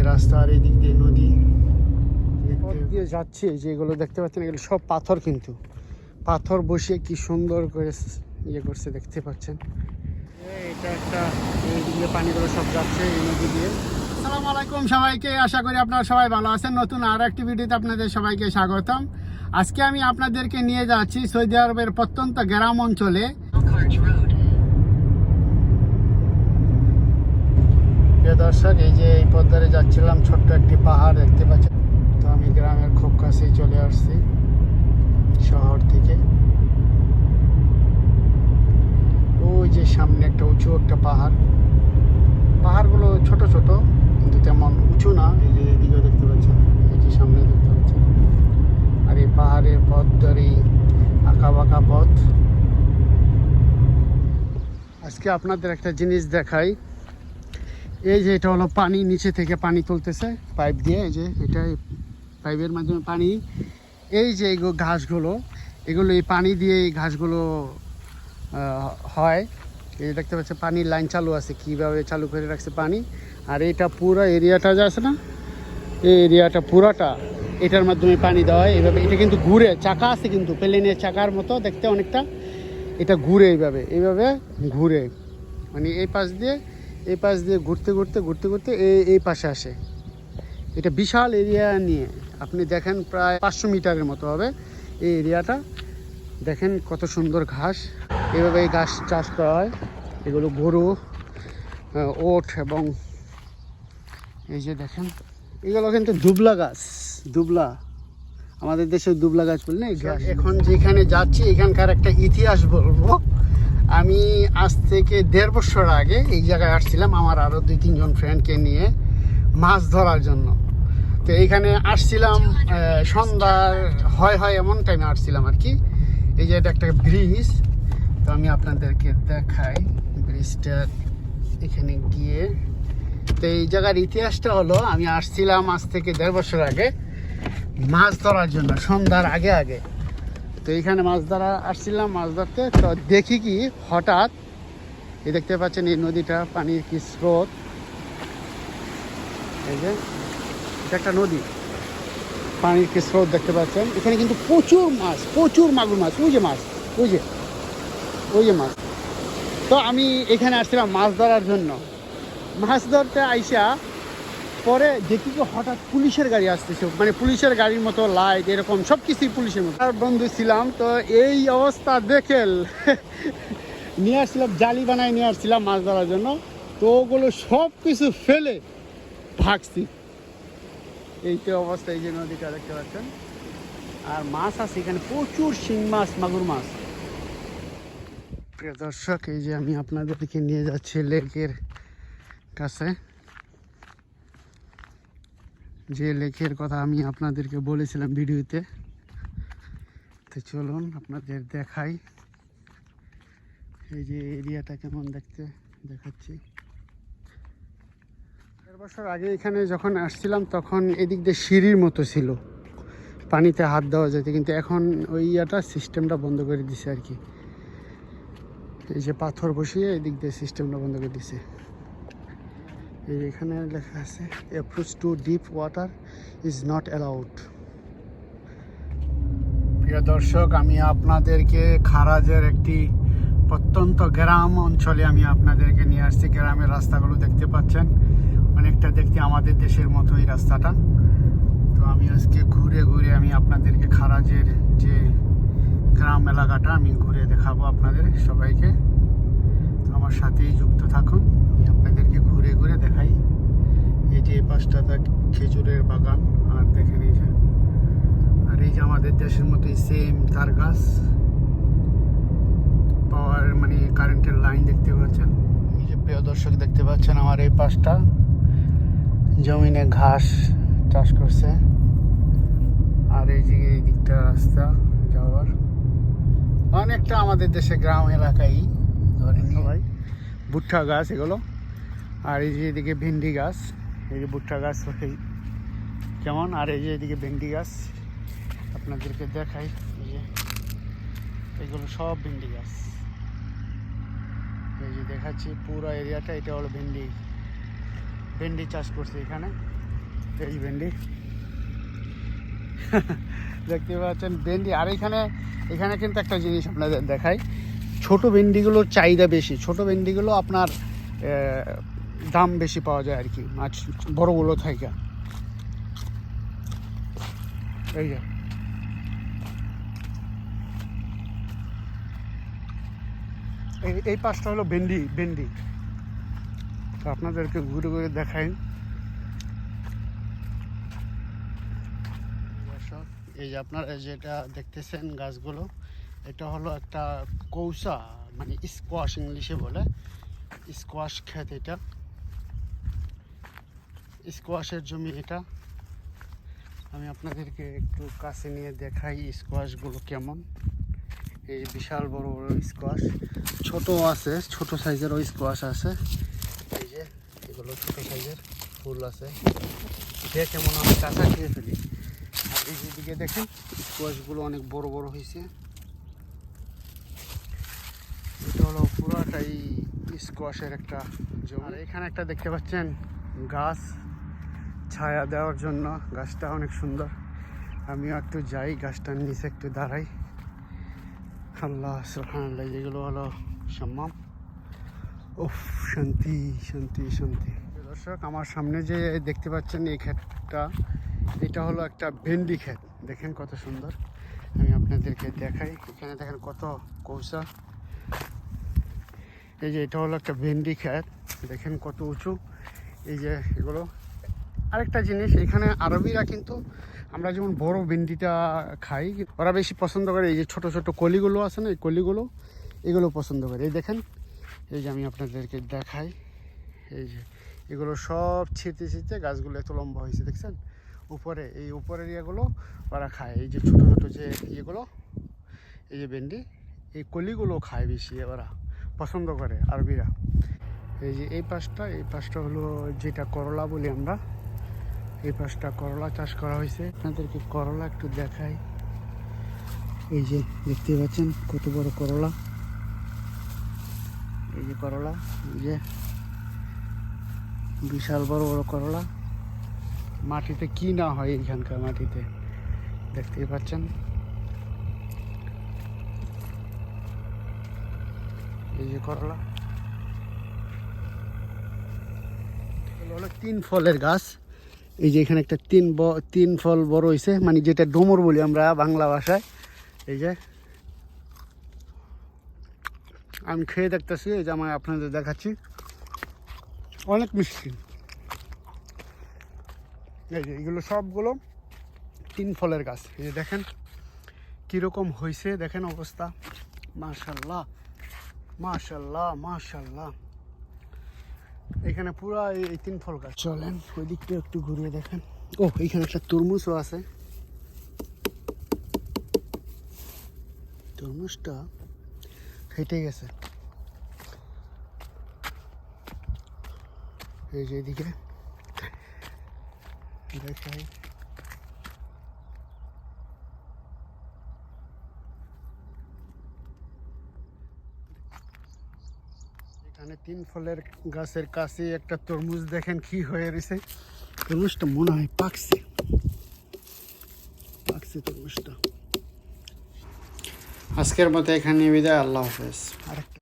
দিয়ে রাস্তা আর এদিক দিয়ে নদী। দিয়ে যাচ্ছে যেগুলো দেখতে পাচ্ছেন এগুলো সব পাথর কিন্তু। পাথর বসিয়ে কি সুন্দর করে ইয়ে করছে দেখতে পাচ্ছেন। এটা একটা পানিগুলো সব যাচ্ছে এই নদী দিয়ে। আসসালামু আলাইকুম সবাইকে আশা করি আপনারা সবাই ভালো আছেন। নতুন আর একটি ভিডিওতে আপনাদের সবাইকে স্বাগতম। আজকে আমি আপনাদেরকে নিয়ে যাচ্ছি সৌদি আরবের প্রত্যন্ত গ্রাম অঞ্চলে। দর্শক, এই যে এই পথ ধরে যাচ্ছিলাম, ছোট্ট একটি পাহাড় দেখতে পাচ্ছেন তো আমি গ্রামের খুব কাছেই চলে আসছি, শহর থেকে। ওই যে সামনে একটা উঁচু একটা পাহাড়। পাহাড়গুলো ছোট ছোট, কিন্তু তেমন উঁচু না, এই যে এদিকেও দেখতে পাচ্ছেন, এই যে সামনে দেখতে পাচ্ছেন। আর এই পাহাড়ের পথ ধরেই আঁকা বাঁকা পথ। আজকে আপনাদের একটা জিনিস দেখাই। এই যে এটা হলো পানি, নিচে থেকে পানি তুলতেছে, পাইপ দিয়ে, এই যে এটা পাইপের মাধ্যমে পানি। এই যে ঘাসগুলো, এগুলো এই পানি দিয়ে এই ঘাসগুলো হয়। এই দেখতে পাচ্ছেন, পানির লাইন চালু আছে, কীভাবে চালু করে রাখছে পানি। আর এটা পুরো এরিয়াটা যে আছে না, এই এরিয়াটা পুরাটা, এটার মাধ্যমে পানি দেওয়া হয়। এইভাবে এটা কিন্তু ঘুরে, চাকা আছে কিন্তু, প্লেনের চাকার মতো দেখতে অনেকটা। এটা ঘুরে এইভাবে এইভাবে ঘুরে। মানে এই পাশ দিয়ে এই পাশ দিয়ে ঘুরতে ঘুরতে ঘুরতে ঘুরতে এই এই পাশে আসে। এটা বিশাল এরিয়া নিয়ে আপনি দেখেন প্রায় পাঁচশো মিটারের মতো হবে। এই এরিয়াটা দেখেন কত সুন্দর ঘাস। এভাবে এই ঘাস চাষ করা হয়। এগুলো গরু ওট এবং এই যে দেখেন এগুলো কিন্তু দুবলা গাছ দুবলা। আমাদের দেশে দুবলা গাছ বললে এখন যেখানে যাচ্ছি এখানকার একটা ইতিহাস বলব। আমি আজ থেকে দেড় বছর আগে এই জায়গায় আসছিলাম আমার আরও দুই, তিনজন ফ্রেন্ডকে নিয়ে মাছ ধরার জন্য। তো এইখানে আসছিলাম সন্ধ্যার, হয় হয় এমন টাইমে আসছিলাম আর কি। এই যে এটা একটা ব্রিজ তো আমি আপনাদেরকে দেখাই ব্রিজটা এখানে গিয়ে। তো এই জায়গার ইতিহাসটা হলো, আমি আসছিলাম আজ থেকে দেড় বছর আগে মাছ ধরার জন্য, সন্ধ্যার আগে আগে। তো এইখানে মাছ ধরা আসছিলাম, মাছ ধরতে। তো দেখি কি, হঠাৎ এই দেখতে পাচ্ছেন এই নদীটা, পানির কি স্রোত। এই যে, এটা একটা নদী। পানির কি স্রোত দেখতে পাচ্ছেন। এখানে কিন্তু প্রচুর মাছ, প্রচুর মাগুর মাছ। ওই যে মাছ, ওই যে ওই যে মাছ। তো আমি এখানে আসছিলাম মাছ ধরার জন্য। মাছ ধরতে আইসা পরে দেখি কি হঠাৎ পুলিশের গাড়ি আসতেছে। মানে পুলিশের গাড়ির মতো লাইট এরকম সব কিছুই পুলিশের মতো। আর বন্ধু ছিলাম, তো এই অবস্থা দেখে নিয়ে আসছিলাম, জালি বানায় নিয়ে আসছিলাম মাছ ধরার জন্য। তো ওগুলো সব কিছু ফেলে ভাগছি। এই তো অবস্থা, এই যে নদীটা দেখতে পাচ্ছেন। আর মাছ আছে এখানে, প্রচুর শিং মাছ, মাগুর মাছ। প্রিয় দর্শক, এই যে আমি আপনাদেরকে নিয়ে যাচ্ছি লেকের কাছে। যে লেখের কথা আমি আপনাদেরকে বলেছিলাম ভিডিওতে। তো চলুন আপনাদের দেখাই। এই যে এরিয়াটা কেমন দেখতে দেখাচ্ছি। দেড় বছর আগে এখানে যখন আসছিলাম, তখন এদিক দিয়ে সিঁড়ির মতো ছিল। পানিতে হাত দেওয়া যেত, কিন্তু এখন ওই ইয়াটা সিস্টেমটা বন্ধ করে দিছে আর কি। এই যে পাথর বসিয়ে এদিক দিয়ে সিস্টেমটা বন্ধ করে দিছে। এখানে লেখা আছে approach to deep water is not allowed প্রিয় দর্শক, আমি আপনাদেরকে খারাজের একটি প্রত্যন্ত গ্রাম অঞ্চলে আমি আপনাদেরকে নিয়ে আসছি। গ্রামের রাস্তাগুলো দেখতে পাচ্ছেন। অনেকটা দেখতে আমাদের দেশের মতোই রাস্তাটা। তো আমি আজকে ঘুরে ঘুরে আমি আপনাদেরকে খারাজের যে গ্রাম এলাকাটা আমি ঘুরে দেখাবো আপনাদের সবাইকে। আমার সাথেই যুক্ত থাকুন। আমি আপনাদেরকে ঘুরে ঘুরে দেখাই। এই যে এই পাশটাতে খেজুরের বাগান, আর দেখেন এই যে, আর এই যে আমাদের দেশের মতোই সেম তার গাছ। পাওয়ার মানে কারেন্টের লাইন দেখতে পাচ্ছেন। এই যে প্রিয় দর্শক দেখতে পাচ্ছেন আমার এই পাশটা। জমিনে ঘাস চাষ করছে। আর এই যে এই দিকটা রাস্তা যাওয়ার। অনেকটা আমাদের দেশে গ্রাম এলাকায় ধরেন সবাই ভুট্টা গাছ এগুলো। আর এই যে এদিকে ভেন্ডি গাছ, এই যে ভুট্টা গাছ এই কেমন? আর এই যে এদিকে ভেন্ডি গাছ, আপনাদেরকে দেখাই, এই যে এগুলো সব ভেন্ডি গাছ। এই যে দেখাচ্ছি পুরো এরিয়াটা, এটা হলো ভেন্ডি ভেন্ডি চাষ করছে এখানে, এই ভেন্ডি। দেখতে পাচ্ছেন ভেন্ডি, আর এখানে এখানে কিন্তু একটা জিনিস আপনাদের দেখাই ছোট ভেন্ডিগুলোর চাহিদা বেশি, ছোট ভেন্ডিগুলো আপনার দাম বেশি পাওয়া যায় আর কি মাছ বড়গুলো থেকে। এই যে। এই এই পাশটা হলো ভেন্ডি ভেন্ডি। তো আপনাদেরকে ঘুরে ঘুরে দেখাই। এই যে আপনারা যেটা দেখতেছেন গাছগুলো এটা হলো একটা কৌসা মানে স্কোয়াশ ইংলিশে বলে। স্কোয়াশ ক্ষেত এটা। স্কোয়াশের জমি এটা। আমি আপনাদেরকে একটু কাছে নিয়ে দেখাই স্কোয়াশগুলো কেমন। এই বিশাল বড় বড় স্কোয়াশ ছোট আছে, ছোট সাইজেরও স্কোয়াশ আছে। এই যে, এগুলো ছোট সাইজের ফুল আছে। যে কেমন আমি কাঁচা খেয়ে ফেলি। আর এই দিকে দেখেন স্কোয়াশগুলো অনেক বড় বড় হয়েছে এটা হলো পুরাটাই স্কোয়াশের একটা জমি। এখানে একটা দেখতে পাচ্ছেন গাছ, ছায়া দেওয়ার জন্য। গাছটা অনেক সুন্দর। আমিও একটু যাই, গাছটার নিচে একটু দাঁড়াই। আল্লাহ সুবহানাল্লাহ, যেগুলো হলো সম্মান উফ, শান্তি শান্তি শান্তি। দর্শক, আমার সামনে যে দেখতে পাচ্ছেন এই ক্ষেতটা, এটা হলো একটা ভেন্ডি ক্ষেত। দেখেন কত সুন্দর। আমি আপনাদেরকে দেখাই। এখানে দেখেন কত কৌশা এই যে এটা হলো একটা ভেন্ডি ক্ষেত। দেখেন কত উঁচু। এই যে এগুলো। আরেকটা জিনিস, এখানে আরবিরা কিন্তু আমরা যেমন বড় ভেন্ডিটা খাই, ওরা বেশি পছন্দ করে এই যে ছোট ছোট কলিগুলো আছে না, এই কলিগুলো, এগুলো পছন্দ করে। এই দেখেন, এই যে আমি আপনাদেরকে দেখাই। এই যে এগুলো সব ছিঁড়তে ছিঁড়তে গাছগুলো এত লম্বা হয়েছে, দেখছেন? উপরে, এই উপরের ইয়েগুলো ওরা খায়। এই যে ছোট ছোট যে ইয়েগুলো, এই যে ভেন্ডি, এই কলিগুলো খায় বেশি ওরা। পছন্দ করে আরবিরা। এই যে এই পাশটা এই পাশটা হলো যেটা করলা বলি আমরা। এই পাশটা করলা চাষ করা হয়েছে। আপনাদেরকে করলা একটু দেখাই। এই যে দেখতে পাচ্ছেন কত বড় করলা। এই যে করলা, এই যে বিশাল বড় বড় করলা। মাটিতে কি না হয় এইখানকার মাটিতে। দেখতেই পাচ্ছেন। এই যে করলা। হলো তিন ফলের গাছ। এই যে এখানে একটা তিন তিন ফল বড় হয়েছে মানে যেটা ডোমর বলি আমরা বাংলা ভাষায়। এই যে। আমি খেয়ে দেখতেছি, এই যে আমি আপনাদের দেখাচ্ছি। অনেক মিষ্টি। এই যে এগুলো সবগুলো তিন ফলের গাছ। এই যে দেখেন, কীরকম হয়েছে দেখেন অবস্থা। মাশাল্লাহ মাশাল্লাহ মাশাল্লাহ। এখানে পুরো এই তিন ফল গাছ। চলেন, ওই দিকটা একটু ঘুরিয়ে দেখেন। ও, এখানে একটা তরমুজও আছে। তরমুজটা ফেটে গেছে। এই যে এদিকে। দেখাই। এখানে তিন ফলের গাছের কাছে একটা তরমুজ দেখেন কি হয়ে রয়েছে। তরমুজটা মনে হয় পাকছে। পাকছে তরমুজটা। আজকের মতো এখানে বিদায় আল্লাহ হাফেজ। আরেকটা